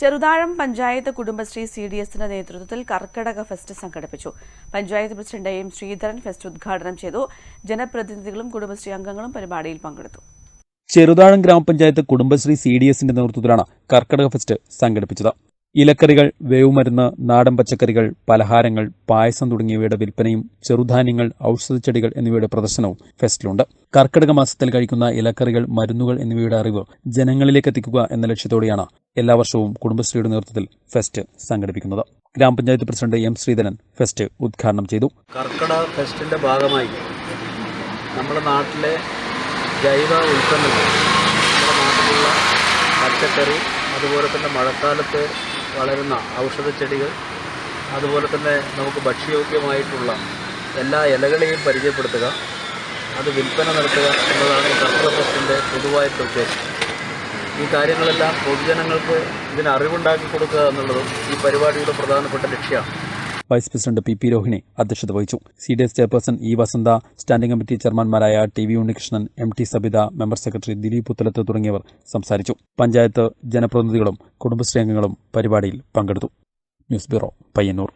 Cheruthazham panchayat Kudumbashree C D എസിന്റെ നേതൃത്വത്തിൽ Karkidaka fest സംഘടിപ്പിച്ചു. Panchayat president M Sreedharan fest ഉദ്ഘാടനം ചെയ്തു. ജനപ്രതിനിധികളും കുടുംബശ്രീ അംഗങ്ങളും പരിപാടിയിൽ പങ്കെടുത്തു. ചെറുതാഴം ഗ്രാമപഞ്ചായത്ത് കുടുംബശ്രീ സി ഡി എസിന്റെ നേതൃത്വത്തിലാണ് കർക്കടക ഫെസ്റ്റ് സംഘടിപ്പിച്ചത്. ഇലക്കറികൾ വേവുമരുന്ന് നാടൻ പച്ചക്കറികൾ പലഹാരങ്ങൾ പായസം തുടങ്ങിയവയുടെ വിൽപ്പനയും ചെറുധാന്യങ്ങൾ ഔഷധച്ചെടികൾ എന്നിവയുടെ പ്രദർശനവും ഫെസ്റ്റിലുണ്ട്. കർക്കിടക മാസത്തിൽ കഴിക്കുന്ന ഇലക്കറികൾ മരുന്നുകൾ എന്നിവയുടെ അറിവ് ജനങ്ങളിലേക്ക് എത്തിക്കുക എന്ന ലക്ഷ്യത്തോടെയാണ് എല്ലാ വർഷവും കുടുംബശ്രീയുടെ നേതൃത്വത്തിൽ ഫെസ്റ്റ് സംഘടിപ്പിക്കുന്നത്. ഗ്രാമപഞ്ചായത്ത് പ്രസിഡന്റ് എം ശ്രീധരൻ ഫെസ്റ്റ് ഉദ്ഘാടനം ചെയ്തു. കർക്കടക ഫെസ്റ്റിന്റെ ഭാഗമായി നമ്മുടെ നാട്ടിലെ ജൈവ ഉൽപ്പന്നങ്ങൾ നമ്മുടെ നാട്ടിലുള്ള പച്ചക്കറി അതുപോലെ തന്നെ മഴക്കാലത്ത് വളരുന്ന ഔഷധച്ചെടികൾ അതുപോലെ തന്നെ നമുക്ക് ഭക്ഷ്യയോഗ്യമായിട്ടുള്ള എല്ലാ ഇലകളെയും പരിചയപ്പെടുത്തുക അത് വിൽപ്പന നടത്തുക എന്നതാണ് ഫെസ്റ്റിന്റെ പൊതുവായിട്ടുള്ള ഉദ്ദേശം. ഈ കാര്യങ്ങളെല്ലാം പൊതുജനങ്ങൾക്ക് ഇതിന് അറിവുണ്ടാക്കി കൊടുക്കുക എന്നുള്ളതും ഈ പരിപാടിയുടെ പ്രധാനപ്പെട്ട ലക്ഷ്യമാണ് vice president P P Rohini അധ്യക്ഷത വഹിച്ചു. C D S chairperson E Vasantha standing committee ചെയർമാൻമാരായ T V Unnikrishnan M T Sabitha member secretary Dileep Puthalath തുടങ്ങിയവർ സംസാരിച്ചു. പഞ്ചായത്ത് ജനപ്രതിനിധികളും കുടുംബശ്രീ അംഗങ്ങളും പരിപാടിയിൽ പങ്കെടുത്തു. News bureau Payyanur.